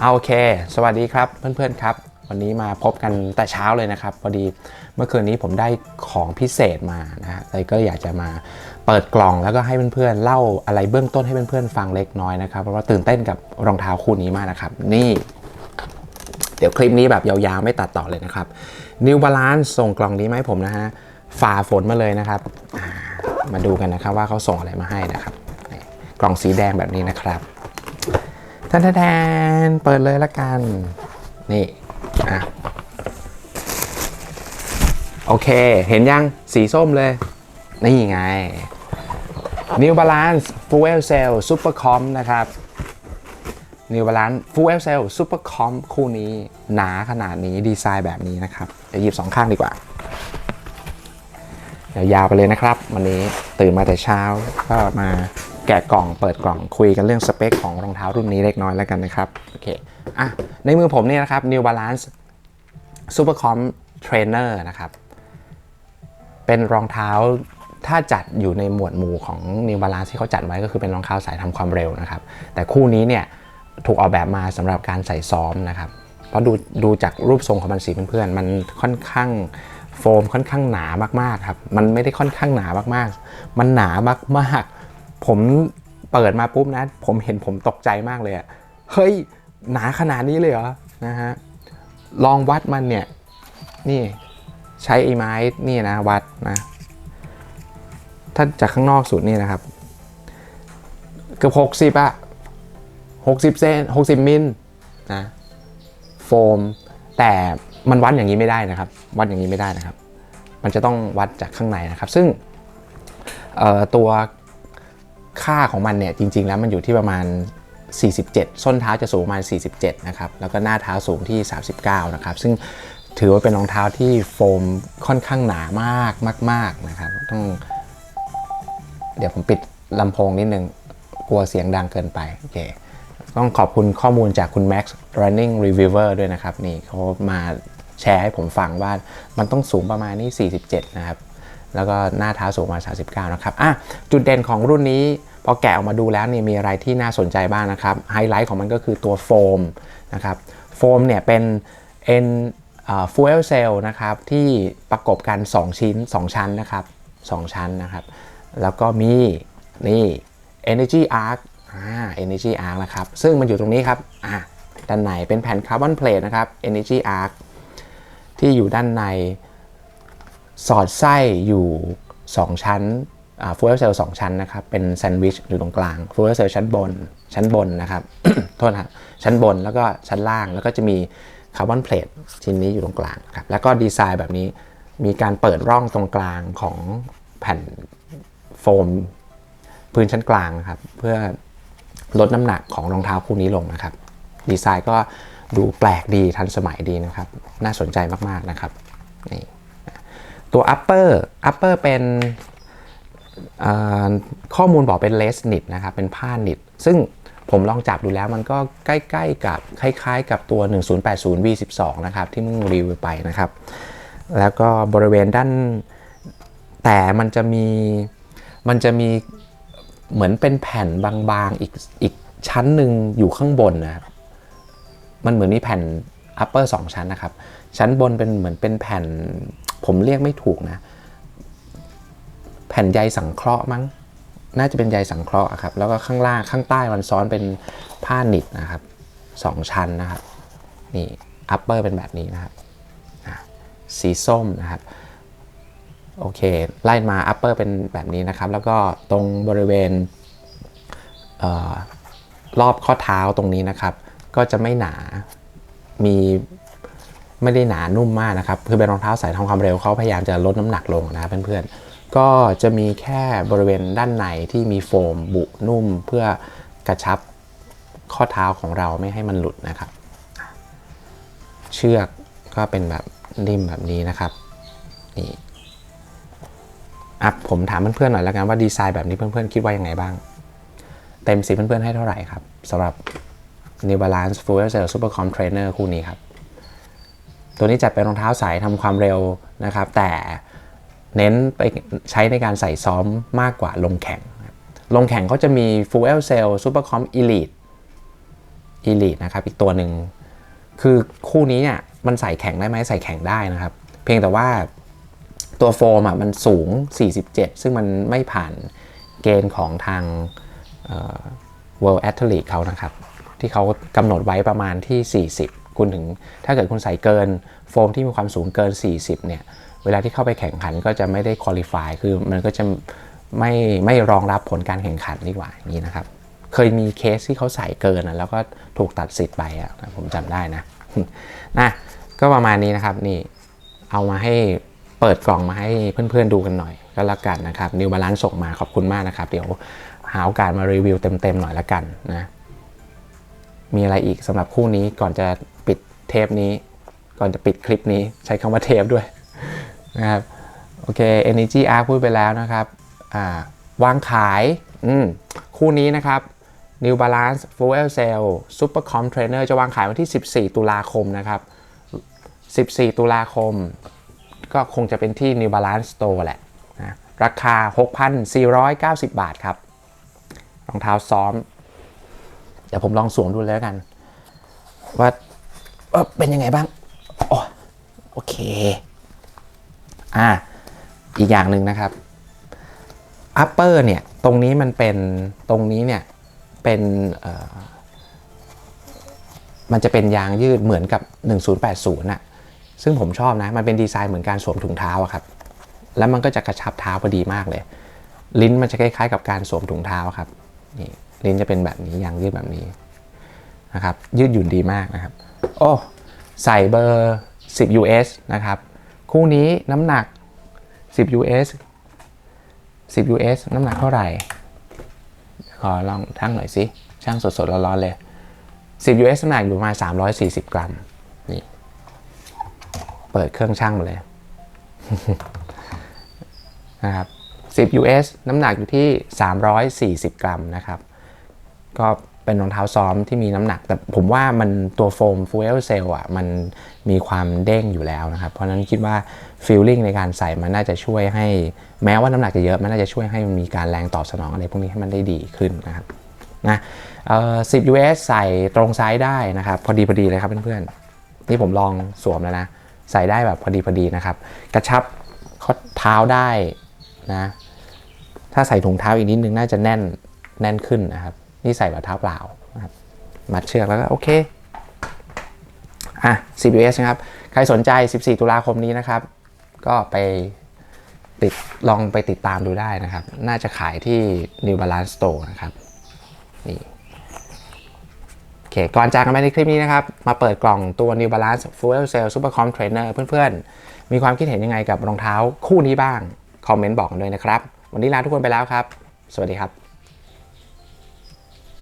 เอาโอเค สวัสดีครับเพื่อนๆครับ วันนี้มาพบกันแต่เช้าเลยนะครับ พอดีเมื่อคืนนี้ผมได้ของพิเศษมานะฮะเลยก็อยากจะมาเปิดกล่องแล้วก็ให้เพื่อนๆเล่าอะไรเบื้องต้นให้เพื่อนๆฟังเล็กน้อยนะครับ เพราะว่าตื่นเต้นกับรองเท้าคู่นี้มากนะครับ นี่ เดี๋ยวคลิปนี้แบบยาวๆไม่ตัดต่อเลยนะครับ New Balance ส่งกล่องนี้มาให้ผมนะฮะฝ่าฝนมาเลยนะครับ มาดูกันนะครับว่าเขาส่งอะไรมาให้นะครับ กล่องสีแดงแบบนี้นะครับแทนแทนเปิดเลยละกัน นี่อะโอเค เห็นยังสีส้มเลย นี่ไง New Balance Fuel Cell Super Com นะครับ New Balance Full Cell Supercom คู่นี้หนาขนาดนี้ดีไซน์แบบนี้นะครับเดี๋ยวหยิบสองข้างดีกว่า เดี๋ยวยาวไปเลยนะครับ วันนี้ตื่นมาแต่เช้าก็มา แกะกล่องเปิดกล่องคุยกันเรื่องสเปคของรองเท้ารุ่นนี้เล็กน้อยแล้วกันนะครับโอเคอะในมือผมเนี่ยนะครับ New Balance Supercom Trainer นะครับ เป็นรองเท้าถ้าจัดอยู่ในหมวดหมู่ของ New Balance ที่เขาจัดไว้ก็คือเป็นรองเท้าสายทำความเร็วนะครับ แต่คู่นี้เนี่ยถูกออกแบบมาสำหรับการใส่ซ้อมนะครับ เพราะดูดูจากรูปทรงของมันสีเพื่อนๆ มันค่อนข้างโฟมค่อนข้างหนามากๆครับ มันไม่ได้ค่อนข้างหนามากๆ มันหนามากๆ ผมเปิดมาปุ๊บนะ ผมเห็นผมตกใจมากเลยอะเฮ้ย หนาขนาดนี้เลยเหรอ นะฮะ ลองวัดมันเนี่ย นี่ใช้ไอ้ไม้นี่นะวัดนะ ถ้าจากข้างนอกสุดนี่นะครับ เกือบหกสิบอะหกสิบเซนหกสิบมิลนะโฟม แต่มันวัดอย่างนี้ไม่ได้นะครับ วัดอย่างนี้ไม่ได้นะครับ มันจะต้องวัดจากข้างในนะครับ ซึ่งตัว ค่าของมันเนี่ยจริง ๆ แล้วมันอยู่ที่ประมาณ 47 ส้นเท้าจะสูงประมาณ 47 นะครับ แล้วก็หน้าเท้าสูงที่ 39 นะครับ ซึ่งถือว่าเป็นรองเท้าที่โฟมค่อนข้างหนามากมาก ๆนะครับ ต้อง เดี๋ยวผมปิดลำโพงนิดนึง กลัวเสียงดังเกินไป โอเค ต้องขอบคุณข้อมูลจากคุณ Max Running Reviewer ด้วยนะครับ นี่เขามาแชร์ให้ผมฟังว่ามันต้องสูงประมาณนี้47 นะครับ แล้วก็หน้าเท้าสูงประมาณ39นะครับอะจุดเด่นของรุ่นนี้พอแกะออกมาดูแล้วเนี่ยมีอะไรที่น่าสนใจบ้างนะครับไฮไลท์ของมันก็คือตัวโฟมนะครับโฟมเนี่ยเป็น N Fuel Cell นะครับที่ประกบกัน 2 ชิ้น 2 ชั้นนะครับ2ชั้นนะครับแล้วก็มีนี่ Energy Arc อ่า Energy Arc นะครับซึ่งมันอยู่ตรงนี้ครับอ่าด้านในเป็นแผ่นคาร์บอนเพลทนะครับ Energy Arc ที่อยู่ด้านใน สอดไส้อยู่ 2 ชั้นฟูเอลเซลล์สชั้นนะครับ เป็นแซนด์วิชอยู่ตรงกลางฟูเอลเซลล์ชั้นบน ชั้นบนนะครับ โทษนะครับ ชั้นบนแล้วก็ชั้นล่าง แล้วก็จะมีคาร์บอนเพลทชิ้นนี้อยู่ตรงกลางครับ แล้วก็ดีไซน์แบบนี้ มีการเปิดร่องตรงกลางของแผ่นโฟม พื้นชั้นกลางนะครับ เพื่อลดน้ำหนักของรองเท้าคู่นี้ลงนะครับ ดีไซน์ก็ดูแปลกดีทันสมัยดีนะครับ น่าสนใจมากๆนะครับ นี่ ตัว upper upper เป็นข้อมูลบอกเป็น less knit นะครับ เป็นผ้า knit ซึ่งผมลองจับดูแล้วมันก็ใกล้ๆกับคล้ายๆ กับตัว 1080 V12 นะครับ ที่มึงรีวิวไปนะครับ แล้วก็บริเวณด้าน แต่มันจะมีมันจะมีเหมือนเป็นแผ่นบางๆ อีกอีกชั้นหนึ่งอยู่ข้างบนนะครับ มันเหมือนมีแผ่น upper 2ชั้นนะครับ ชั้นบนเป็นเหมือนเป็นแผ่น ผมเรียกไม่ถูกนะ แผ่นใยสังเคราะห์มั้ง น่าจะเป็นใยสังเคราะห์ครับ แล้วก็ข้างล่างข้างใต้มันซ้อนเป็นผ้าหนิบนะครับสองชั้นนะครับ นี่ upper เป็นแบบนี้นะครับสีส้มนะครับ โอเค ไล่มา upper เป็นแบบนี้นะครับ แล้วก็ตรงบริเวณออรอบข้อเท้าตรงนี้นะครับ ก็จะไม่หนา มี ไม่ได้หนานุ่มมากนะครับคือเป็นรองเท้าสายทำความเร็วเขาพยายามจะลดน้ำหนักลงนะเพื่อนๆก็จะมีแค่บริเวณด้านในที่มีโฟมบุนุ่ม เพื่อกระชับข้อเท้าของเราไม่ให้มันหลุดนะครับ เชือกก็เป็นแบบนิ่มแบบนี้นะครับนี่อะผมถามเพื่อนๆหน่อยแล้วกันว่าดีไซน์แบบนี้เพื่อนๆคิดว่ายังไงบ้าง เต็มสิเพื่อนๆให้เท่าไหร่ครับสำหรับ New Balance Fuel Cell Super Com Trainer คู่นี้ครับ ตัวนี้จัดเป็นรองเท้าสายทำความเร็วนะครับ แต่เน้นไปใช้ในการใส่ซ้อมมากกว่าลงแข่ง ลงแข่งก็จะมี Fuel Cell Supercom Elite Elite นะครับ อีกตัวหนึ่ง คือคู่นี้เนี่ยมันใส่แข่งได้ไหมใส่แข่งได้นะครับ เพียงแต่ว่าตัวโฟมอะมันสูง 47 ซึ่งมันไม่ผ่านเกณฑ์ของทางเอ่อ World Athlete เขานะครับ ที่เขากำหนดไว้ประมาณที่ 40 คุณถึงถ้าเกิดคุณใส่เกินโฟมที่มีความสูงเกิน 40เนี่ยเวลาที่เข้าไปแข่งขันก็จะไม่ได้คุริฟายคือมันก็จะไม่ไม่รองรับผลการแข่งขันดีกว่าอย่างนี้นะครับเคยมีเคสที่เขาใส่เกินนะแล้วก็ถูกตัดสิทธิ์ไปอะผมจำได้นะนะก็ประมาณนี้นะครับนี่เอามาให้เปิดกล่องมาให้เพื่อนๆดูกันหน่อยก็แล้วกันนะครับนิวบาลานส่งมาขอบคุณมากนะครับ เดี๋ยวหาโอกาสมารีวิวเต็มๆหน่อยละกันนะ มีอะไรอีกสำหรับคู่นี้ก่อนจะปิดเทปนี้ ก่อนจะปิดคลิปนี้ใช้คำว่าเทปด้วยนะครับโอเค Energy Arc พูดไปแล้วนะครับวางขายคู่นี้นะครับ New Balance Fuel Cell Supercom Trainer จะวางขายวันที่ 14 ตุลาคมนะครับ 14 ตุลาคม ก็คงจะเป็นที่ New Balance Store แหละนะราคา 6,490 บาทครับ รองเท้าซ้อม ดี๋ยวผมลองสวมดูแล้วกัน ว่าเป็นยังไงบ้างโอโอเค อ่า อีกอย่างหนึ่งนะครับ upper เนี่ย ตรงนี้มันเป็นตรงนี้เนี่ย เป็นมันจะเป็นยางยืดเหมือนกับ 1080น่ะ ซึ่งผมชอบนะ มันเป็นดีไซน์เหมือนการสวมถุงเท้าครับ แล้วมันก็จะกระชับเท้าพอดีมากเลย ลิ้นมันจะคล้ายๆกับการสวมถุงเท้าครับ นี่ลิ้นจะเป็นแบบนี้ยางยืดแบบนี้นะครับยืดหยุ่นดีมากนะครับ โอ้ใส่เบอร์ 10 US นะครับ คู่นี้น้ำหนัก 10 US 10 US น้ำหนักเท่าไหร่ ขอลองทั้งหน่อยสิช่างสดๆร้อนๆเลย 10 US น้ำหนักอยู่ประมาณ 340 กรัมนี่เปิดเครื่องช่างมาเลยนะครับ10 US น้ำหนักอยู่ที่ 340 กรัมนะครับ ก็เป็นรองเท้าซ้อมที่มีน้ำหนัก แต่ผมว่ามันตัวโฟม Fuel Cell อะมันมีความเด้งอยู่แล้วนะครับ เพราะฉะนั้นคิดว่าฟีลลิ่งในการใส่มันน่าจะช่วยให้ แม้ว่าน้ำหนักจะเยอะ มันน่าจะช่วยให้มันมีการแรงตอบสนองอะไรพวกนี้ให้มันได้ดีขึ้นนะครับนะเอ่อ10 US ใส่ตรงไซส์ได้นะครับ พอดีพอดีเลยครับเพื่อนๆนี่ผมลองสวมแล้วนะ ใส่ได้แบบพอดีพอดีนะครับ กระชับข้อเท้าได้นะถ้าใส่ถุงเท้าอีกนิดนึงน่าจะแน่นแน่นขึ้นนะครับ นี่ใส่แบบเท้าเปล่านะครับมัดเชือกแล้วก็โอเคอะ CBS นะครับ ใครสนใจ 14 ตุลาคมนี้นะครับ ก็ไปติดลองไปติดตามดูได้นะครับ น่าจะขายที่ New Balance Store นะครับ นี่โอเค ก่อนจากกันไปในคลิปนี้นะครับ มาเปิดกล่องตัว New Balance Fuel Cell Supercom Trainer เพื่อนๆ มีความคิดเห็นยังไงกับรองเท้าคู่นี้บ้าง คอมเมนต์บอกกันด้วยนะครับ วันนี้ลาทุกคนไปแล้วครับ สวัสดีครับ